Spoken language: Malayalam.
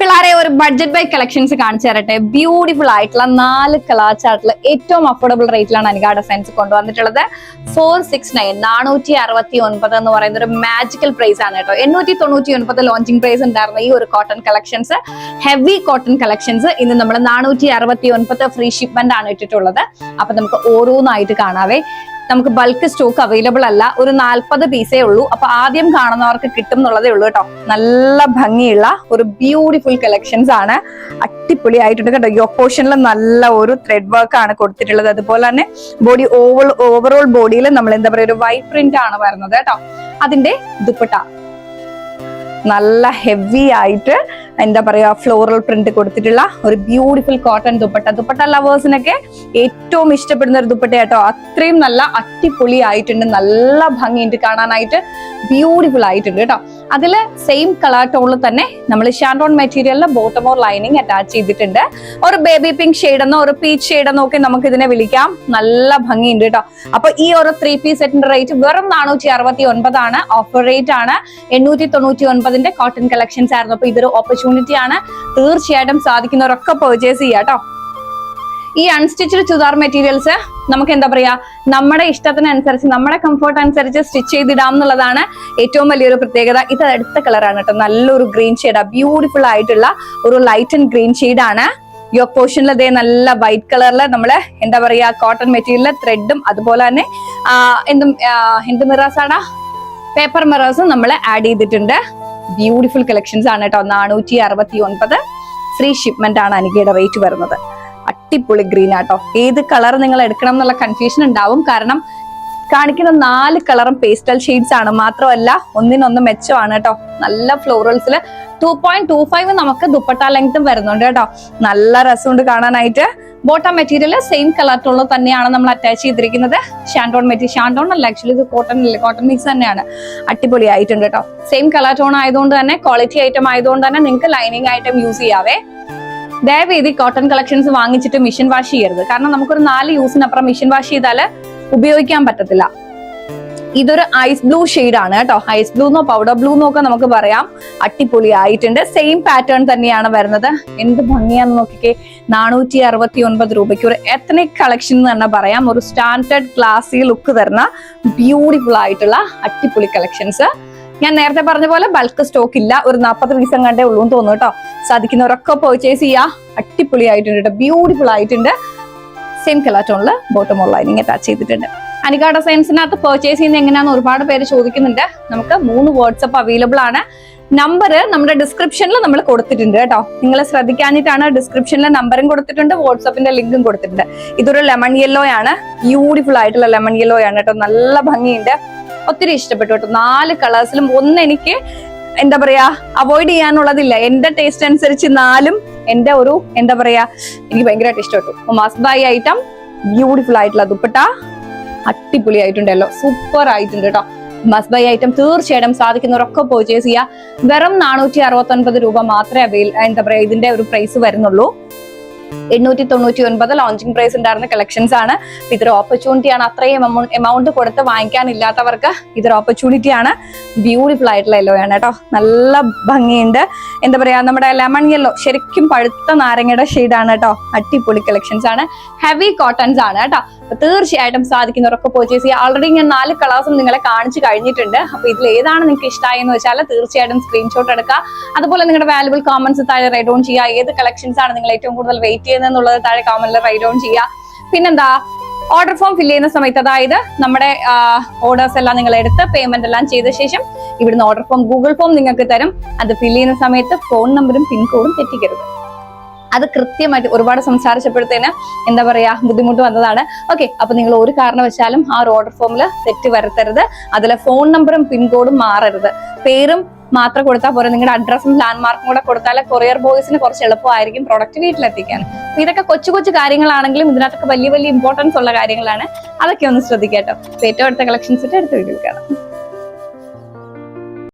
പിള്ളേരെ ഒരു ബഡ്ജറ്റ് ബൈ കളക്ഷൻസ് കാണിച്ചു തരട്ടെ. ബ്യൂട്ടിഫുൾ ആയിട്ടുള്ള നാല് കളർ ചാർട്ടിൽ ഏറ്റവും അഫോർഡബിൾ റേറ്റിലാണ് അനുഗാ ഡിസൈൻസ് കൊണ്ടുവന്നിട്ടുള്ളത്. ഫോർ സിക്സ് നയൻ നാനൂറ്റി അറുപത്തി ഒൻപത് എന്ന് പറയുന്ന ഒരു മാജിക്കൽ പ്രൈസ് ആണ് കേട്ടോ. എണ്ണൂറ്റി തൊണ്ണൂറ്റി ഒൻപത് ലോഞ്ചിങ് പ്രൈസ് ഉണ്ടായിരുന്ന ഈ ഒരു cotton collections heavy cotton collections ഇന്ന് നമ്മൾ നാനൂറ്റി അറുപത്തി ഒൻപത് ഫ്രീ ഷിപ്മെന്റ് ആണ് ഇട്ടിട്ടുള്ളത്. അപ്പൊ നമുക്ക് ഓരോന്നായിട്ട് കാണാവേ. നമുക്ക് ബൾക്ക് സ്റ്റോക്ക് അവൈലബിൾ അല്ല. ഒരു നാൽപ്പത് പീസേ ഉള്ളൂ. അപ്പൊ ആദ്യം കാണുന്നവർക്ക് കിട്ടും എന്നുള്ളതേ ഉള്ളൂ കേട്ടോ. നല്ല ഭംഗിയുള്ള ഒരു ബ്യൂട്ടിഫുൾ കളക്ഷൻസ് ആണ്. അടിപൊളി ആയിട്ടുണ്ട് കേട്ടോ. യോ പോർഷനിൽ നല്ല ഒരു ത്രെഡ് വർക്ക് ആണ് കൊടുത്തിട്ടുള്ളത്. അതുപോലെ തന്നെ ബോഡി ഓവർ ഓവറോൾ ബോഡിയിൽ നമ്മൾ എന്താ പറയുക ഒരു വൈറ്റ് പ്രിന്റ് ആണ് വരുന്നത് കേട്ടോ. അതിന്റെ ദുപ്പട്ട. നല്ല ഹെവി ആയിട്ട് എന്താ പറയുക ഫ്ലോറൽ പ്രിന്റ് കൊടുത്തിട്ടുള്ള ഒരു ബ്യൂട്ടിഫുൾ കോട്ടൺ ദുപ്പട്ട. ദുപ്പട്ട ലവേഴ്സിനൊക്കെ ഏറ്റവും ഇഷ്ടപ്പെടുന്ന ഒരു ദുപ്പട്ട കേട്ടോ അത്രയും നല്ല അടിപൊളി ആയിട്ടുണ്ട് നല്ല ഭംഗിയുണ്ട് കാണാനായിട്ട്. ബ്യൂട്ടിഫുൾ ആയിട്ടുണ്ട് കേട്ടോ അതിൽ സെയിം കളർ ടോണിൽ തന്നെ നമ്മൾ ഷാൻഡോൺ മെറ്റീരിയലിൽ ബോട്ടമോർ ലൈനിങ് അറ്റാച്ച് ചെയ്തിട്ടുണ്ട്. ഒരു ബേബി പിങ്ക് ഷെയ്ഡ് എന്നോ ഒരു പീച്ച് ഷെയ്ഡ് എന്നോ ഒക്കെ നമുക്ക് ഇതിനെ വിളിക്കാം. നല്ല ഭംഗിയുണ്ട് കേട്ടോ. അപ്പൊ ഈ ഒരു ത്രീ പീസ് സെറ്റിന്റെ റേറ്റ് വെറും നാനൂറ്റി അറുപത്തി ഒൻപതാണ് ഓഫർ റേറ്റ് ആണ്. എണ്ണൂറ്റി തൊണ്ണൂറ്റി ഒൻപതിന്റെ കോട്ടൺ കളക്ഷൻസ് ആയിരുന്നു. അപ്പൊ ഇതൊരു ഓപ്പർച്യൂണിറ്റി ആണ്. തീർച്ചയായിട്ടും സാധിക്കുന്നവരൊക്കെ പെർച്ചേസ് ചെയ്യാം കേട്ടോ. ഈ അൺസ്റ്റിച്ച്ഡ് ചുതാർ മെറ്റീരിയൽസ് നമുക്ക് എന്താ പറയാ നമ്മുടെ ഇഷ്ടത്തിനനുസരിച്ച് നമ്മുടെ കംഫർട്ട് അനുസരിച്ച് സ്റ്റിച്ച് ചെയ്തിടാം എന്നുള്ളതാണ് ഏറ്റവും വലിയൊരു പ്രത്യേകത. ഇത് അടുത്ത കളറാണ് കേട്ടോ. നല്ലൊരു ഗ്രീൻ ഷെയ്ഡ് ബ്യൂട്ടിഫുൾ ആയിട്ടുള്ള ഒരു ലൈറ്റ് ആൻഡ് ഗ്രീൻ ഷെയ്ഡ് ആണ്. യോ പോർഷനിൽ അതേ നല്ല വൈറ്റ് കളറിൽ നമ്മൾ എന്താ പറയാ കോട്ടൺ മെറ്റീരിയലിലെ ത്രെഡും അതുപോലെ തന്നെ എന്തും എന്ത് മിറാസ് ആണ്? പേപ്പർ മിറേഴ്സും നമ്മൾ ആഡ് ചെയ്തിട്ടുണ്ട്. ബ്യൂട്ടിഫുൾ കളക്ഷൻസ് ആണ് കേട്ടോ. നാനൂറ്റി അറുപത്തി ഒൻപത് ഫ്രീ ഷിപ്മെന്റ് ആണ് അനികയുടെ റേറ്റ് വരുന്നത്. അട്ടിപ്പൊളി ഗ്രീൻ ആട്ടോ. ഏത് കളർ നിങ്ങൾ എടുക്കണം എന്നുള്ള കൺഫ്യൂഷൻ ഉണ്ടാവും. കാരണം കാണിക്കുന്ന നാല് കളറും പേസ്റ്റൽ ഷെയ്ഡ്സ് ആണ്. മാത്രമല്ല ഒന്നിനൊന്ന് മെച്ചമാണ് കേട്ടോ. നല്ല ഫ്ലോറൽസിൽ ടു പോയിന്റ് ടു ഫൈവ് നമുക്ക് ദുപ്പട്ട ലെങ്ത്തും വരുന്നുണ്ട് കേട്ടോ. നല്ല രസമുണ്ട് കാണാനായിട്ട്. ബോട്ടം മെറ്റീരിയൽ സെയിം ടോണിൽ തന്നെയാണ് നമ്മൾ അറ്റാച്ച് ചെയ്തിരിക്കുന്നത്. ഷാൻഡോൺ മെറ്റീരിയൽ ഷാൻഡോൺ അല്ല ആക്ച്വലി ഇത് കോട്ടൺ അല്ല? കോട്ടൺ മിക്സ് തന്നെയാണ്. അടിപൊളി ആയിട്ടുണ്ട് കേട്ടോ. സെയിം കളർ ടോൺ ആയതുകൊണ്ട് തന്നെ ക്വാളിറ്റി ഐറ്റം ആയതുകൊണ്ട് തന്നെ നിങ്ങൾക്ക് ലൈനിങ് ഐറ്റം യൂസ് ചെയ്യാവേ. ദയവേദി കോട്ടൺ കളക്ഷൻസ് വാങ്ങിച്ചിട്ട് മിഷൻ വാഷ് ചെയ്യരുത്. കാരണം നമുക്കൊരു നാല് യൂസിനപ്പുറം മിഷൻ വാഷ് ചെയ്താൽ ഉപയോഗിക്കാൻ പറ്റത്തില്ല. ഇതൊരു ഐസ് ബ്ലൂ ഷെയ്ഡ് ആണ് കേട്ടോ. ഐസ് ബ്ലൂ എന്നോ പൗഡർ ബ്ലൂ എന്നൊക്കെ നമുക്ക് പറയാം. അടിപൊളി ആയിട്ടുണ്ട് സെയിം പാറ്റേൺ തന്നെയാണ് വരുന്നത്. എന്ത് ഭംഗിയാന്ന് നോക്കിക്കേ. നാനൂറ്റി അറുപത്തി ഒൻപത് രൂപയ്ക്ക് ഒരു എത്തനിക് കളക്ഷൻ എന്ന് തന്നെ പറയാം. ഒരു സ്റ്റാൻഡേർഡ് ക്ലാസി ലുക്ക് തരുന്ന ബ്യൂട്ടിഫുൾ ആയിട്ടുള്ള അടിപൊളി കളക്ഷൻസ് ഞാൻ നേരത്തെ പറഞ്ഞ പോലെ ബൾക്ക് സ്റ്റോക്ക് ഇല്ല. ഒരു നാൽപ്പത് പീസം കണ്ടേ ഉള്ളൂ എന്ന് തോന്നുന്നു കേട്ടോ. സാധിക്കുന്നവരൊക്കെ പർച്ചേസ് ചെയ്യാ. അടിപൊളി ആയിട്ടുണ്ട് കേട്ടോ. ബ്യൂട്ടിഫുൾ ആയിട്ടുണ്ട്. സെയിം കളർ ടോണിൽ ബോട്ടം ഉള്ള ലൈനിങ് അറ്റാച്ച് ചെയ്തിട്ടുണ്ട്. അനിക ഡിസൈൻസിനകത്ത് പർച്ചേസ് ചെയ്യുന്ന എങ്ങനെയാണെന്ന് ഒരുപാട് പേര് ചോദിക്കുന്നുണ്ട്. നമുക്ക് മൂന്ന് വാട്സപ്പ് അവൈലബിൾ ആണ്. നമ്പർ നമ്മുടെ ഡിസ്ക്രിപ്ഷനിൽ നമ്മൾ കൊടുത്തിട്ടുണ്ട് കേട്ടോ. നിങ്ങൾ ശ്രദ്ധിക്കാനിട്ടാണ് ഡിസ്ക്രിപ്ഷനിൽ നമ്പറും കൊടുത്തിട്ടുണ്ട് വാട്സപ്പിന്റെ ലിങ്കും കൊടുത്തിട്ടുണ്ട്. ഇതൊരു ലെമൺ യെല്ലോ ആണ്. ബ്യൂട്ടിഫുൾ ആയിട്ടുള്ള ലെമൺ യെല്ലോ ആണ് കേട്ടോ. നല്ല ഭംഗിയുണ്ട്. ഒത്തിരി ഇഷ്ടപ്പെട്ടു കേട്ടോ. നാല് കളേഴ്സിലും ഒന്ന് എനിക്ക് എന്താ പറയാ അവോയ്ഡ് ചെയ്യാനുള്ളതില്ല. എന്റെ ടേസ്റ്റ് അനുസരിച്ച് നാലും എന്റെ ഒരു എന്താ പറയാ എനിക്ക് ഭയങ്കരമായിട്ട് ഇഷ്ടപ്പെട്ടു. മസ്റ്റ് ബൈ ഐറ്റം ബ്യൂട്ടിഫുൾ ആയിട്ടുള്ള ദുപ്പട്ട അടിപൊളി ആയിട്ടുണ്ടല്ലോ സൂപ്പർ ആയിട്ടുണ്ട് കേട്ടോ. മസ്റ്റ് ബൈ ഐറ്റം തീർച്ചയായിട്ടും സാധിക്കുന്നവരൊക്കെ പർച്ചേസ് ചെയ്യുക. വെറും നാനൂറ്റി അറുപത്തി ഒൻപത് രൂപ മാത്രമേ എന്താ പറയാ ഇതിന്റെ ഒരു പ്രൈസ് വരുന്നുള്ളൂ. എണ്ണൂറ്റി തൊണ്ണൂറ്റി ഒൻപത് ലോഞ്ചിങ് പ്രൈസ് ഉണ്ടായിരുന്ന കളക്ഷൻസ് ആണ്. ഇതൊരു ഓപ്പർച്യൂണിറ്റി ആണ്. അത്രയും എമൗണ്ട് കൊടുത്ത് വാങ്ങിക്കാനില്ലാത്തവർക്ക് ഇതൊരു ഓപ്പർച്യൂണിറ്റി ആണ്. ബ്യൂട്ടിഫുൾ ആയിട്ടുള്ള യെല്ലോ ആണ് കേട്ടോ. നല്ല ഭംഗിയുണ്ട്. എന്താ പറയാ നമ്മുടെ ലെമൺ യെല്ലോ ശരിക്കും പഴുത്ത നാരങ്ങയുടെ ഷെയ്ഡാണ് കേട്ടോ. അടിപൊളി കളക്ഷൻസ് ആണ്. ഹെവി കോട്ടൺസ് ആണ് കേട്ടോ. അപ്പൊ തീർച്ചയായിട്ടും സാധിക്കുന്നവരൊക്കെ പർച്ചേസ് ചെയ്യുക ഓൾറെഡി ഞാൻ നാല് കളേഴ്സും നിങ്ങളെ കാണിച്ചു കഴിഞ്ഞിട്ടുണ്ട്. അപ്പൊ ഇതിൽ ഏതാണ് നിങ്ങൾക്ക് ഇഷ്ടമായെന്ന് വെച്ചാൽ തീർച്ചയായിട്ടും സ്ക്രീൻഷോട്ട് എടുക്കുക. അതുപോലെ നിങ്ങളുടെ വാല്യുബിൾ കോമൻസ് താഴെ റൈറ്റ് ഓൺ ചെയ്യുക. ഏത് കളക്ഷൻസ് ആണ് നിങ്ങൾ ഏറ്റവും കൂടുതൽ വെയിറ്റ് ചെയ്യുന്നത് എന്നുള്ളത് താഴെ കമന്റിൽ റൈറ്റ് ഓൺ ചെയ്യുക. പിന്നെന്താ ഓർഡർ ഫോം ഫില്ല് ചെയ്യുന്ന സമയത്ത് അതായത് നമ്മുടെ ഓർഡേഴ്സ് എല്ലാം നിങ്ങൾ എടുത്ത് പേയ്മെന്റ് എല്ലാം ചെയ്ത ശേഷം ഇവിടുന്ന് ഓർഡർ ഫോം ഗൂഗിൾ ഫോം നിങ്ങൾക്ക് തരും. അത് ഫില്ല് ചെയ്യുന്ന സമയത്ത് ഫോൺ നമ്പറും പിൻകോഡും തെറ്റിക്കരുത്. അത് കൃത്യമായിട്ട് ഒരുപാട് സംസാരിച്ചപ്പോഴത്തേന് എന്താ പറയാ ബുദ്ധിമുട്ട് വന്നതാണ്. ഓക്കെ അപ്പൊ നിങ്ങൾ ഒരു കാരണവശാലും ആ ഒരു ഓർഡർ ഫോമിൽ തെറ്റ് വരുത്തരുത്. അതിലെ ഫോൺ നമ്പറും പിൻകോഡും മാറരുത്. പേരും മാത്രം കൊടുത്താൽ പോരെ. നിങ്ങളുടെ അഡ്രസ്സും ലാൻഡ്മാർക്കും കൂടെ കൊടുത്താൽ കൊറിയർ ബോയ്സിന് കുറച്ച് എളുപ്പമായിരിക്കും പ്രൊഡക്റ്റ് വീട്ടിലെത്തിക്കാൻ. ഇതൊക്കെ കൊച്ചു കൊച്ചു കാര്യങ്ങളാണെങ്കിലും ഇതിനകത്തൊക്കെ വലിയ വലിയ ഇമ്പോർട്ടൻസ് ഉള്ള കാര്യങ്ങളാണ്. അതൊക്കെ ഒന്ന് ശ്രദ്ധിക്കാട്ടോ. കേട്ടോ ഏറ്റവും അടുത്ത കളക്ഷൻസ് എടുത്ത് വീട്ടിൽ കാണാം.